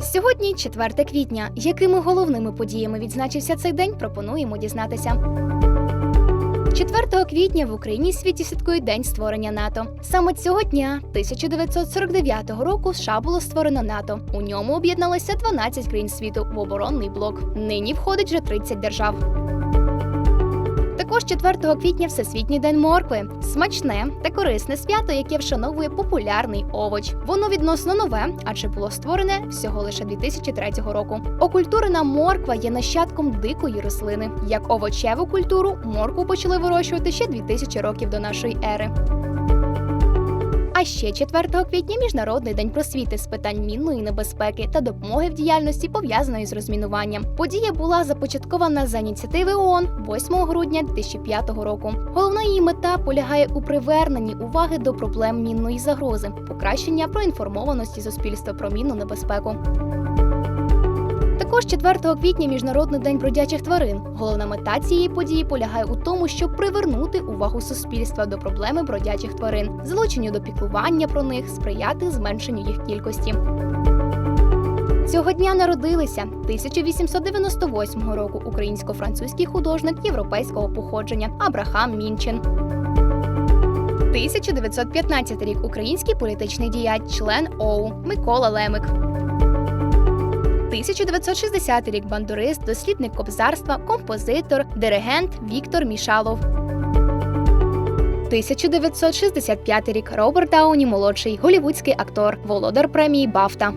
Сьогодні 4 квітня. Якими головними подіями відзначився цей день, пропонуємо дізнатися. 4 квітня в Україні світі святкує День створення НАТО. Саме цього дня, 1949 року, США було створено НАТО. У ньому об'єдналося 12 країн світу в оборонний блок. Нині входить вже 30 держав. Також 4 квітня Всесвітній день моркви. Смачне та корисне свято, яке вшановує популярний овоч. Воно відносно нове, адже було створене всього лише 2003 року. Окультурена морква є нащадком дикої рослини. Як овочеву культуру моркву почали вирощувати ще 2000 років до нашої ери. А ще 4 квітня Міжнародний день просвіти з питань мінної небезпеки та допомоги в діяльності пов'язаної з розмінуванням. Подія була започаткована за ініціативи ООН 8 грудня 2005 року. Головна її мета полягає у приверненні уваги до проблем мінної загрози, покращення проінформованості суспільства про мінну небезпеку. Також 4 квітня Міжнародний день бродячих тварин. Головна мета цієї події полягає у тому, щоб привернути увагу суспільства до проблеми бродячих тварин, залученню до піклування про них, сприяти зменшенню їх кількості. Цього дня народилися 1898 року українсько-французький художник європейського походження Абрахам Мінчин. 1915 рік український політичний діяч, член ОУ Микола Лемик. 1960 рік бандурист, дослідник кобзарства, композитор, диригент Віктор Мішалов. 1965 рік Роберт Дауні молодший, голівудський актор, володар премії Бафта.